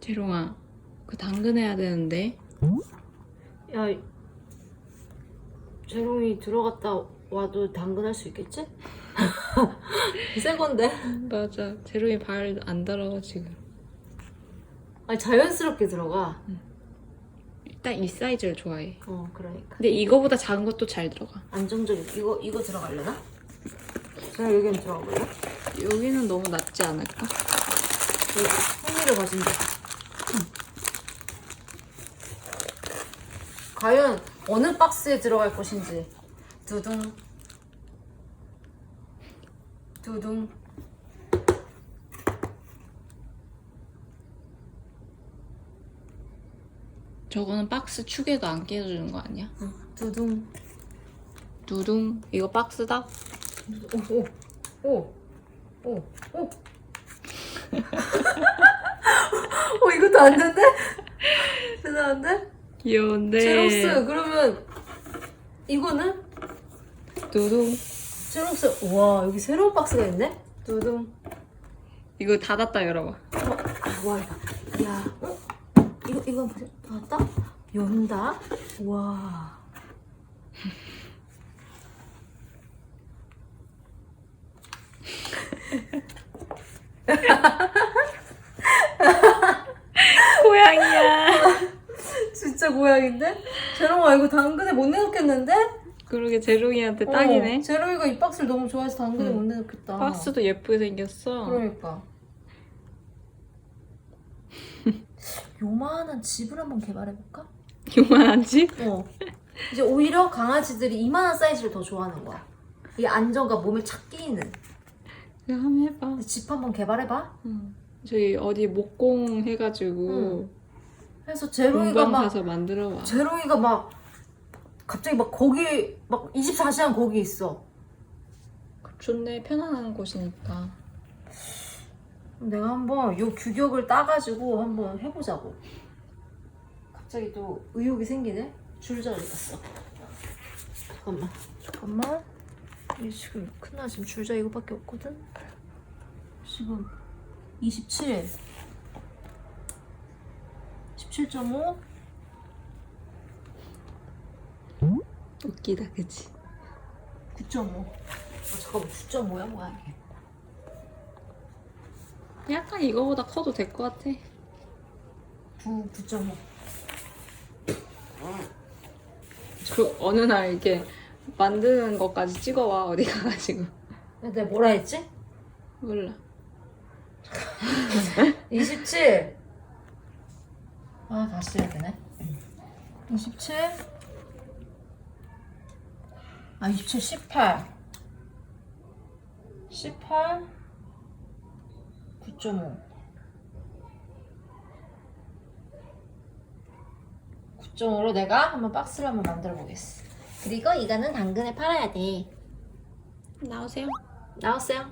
재롱아, 그 당근 해야 되는데. 야, 재롱이 들어갔다 와도 당근 할 수 있겠지? 새 건데. 맞아. 재롱이 발안 들어가 지금. 아니 자연스럽게 들어가. 일단 이 사이즈를 좋아해. 어, 그러니까. 근데 이거보다 작은 것도 잘 들어가. 안정적인 이거 이거 들어갈려나? 제가 여기는 들어가 볼래? 여기는 너무 낮지 않을까? 여기 흥미를 가진다. 과연 어느 박스에 들어갈 것인지 두둥 두둥 저거는 박스 축에도 안 끼워주는 거 아니야? 두둥 두둥. 이거 박스다? 오오오오오 이것도 안 된대? 대단한데? 귀여운데. 제록스 그러면 이거는 두둥. 제록스 와 여기 새로운 박스가 있네? 두둥 이거 닫았다 열어봐. 아, 와. 야, 어? 이거, 이거 보세요. 나왔다? 연다? 와. 고양이야. 진짜 고양인데? 제롱아, 이거 당근에 못 내놓겠는데? 그러게 재롱이한테 어, 딱이네. 제롱이가 이 박스를 너무 좋아해서 당근에 응. 못 내놓겠다. 박스도 예쁘게 생겼어. 그러니까. 요만한 집을 한번 개발해볼까? 요만한지? 어. 이제 오히려 강아지들이 이만한 사이즈를 더 좋아하는 거야. 이 안정감 몸에 착 끼이는. 그래 한번 해봐. 집 한번 개발해봐. 응. 저희 어디 목공 해가지고 응. 그래서 제롱이가 공방 막 가서 만들어봐. 제롱이가 막 갑자기 막 거기 막 24시간 거기 있어. 좋네 편안한 곳이니까. 내가 한번 요 규격을 따가지고 한번 해보자고. 갑자기 또 의욕이 생기네. 줄자리 갔어. 잠깐만. 잠깐만. 이 지금 큰나 지금 줄자 이거밖에 없거든. 지금 27. 17.5. 웃기다 그치? 9.5. 아, 잠깐만 9.5야 뭐야 이게? 약간 이거보다 커도 될 것 같아. 9, 9.5. 그 어느 날 이렇게 만드는 것까지 찍어와 어디 가가지고. 야, 내가 뭐라 했지? 몰라. 27. 아, 다시 해야 되네. 27. 아, 27, 18. 18. 9.5. 9.5로 내가 한번 박스를 한번 만들어 보겠어. 그리고 이거는 당근에 팔아야 돼. 나오세요. 나왔어요?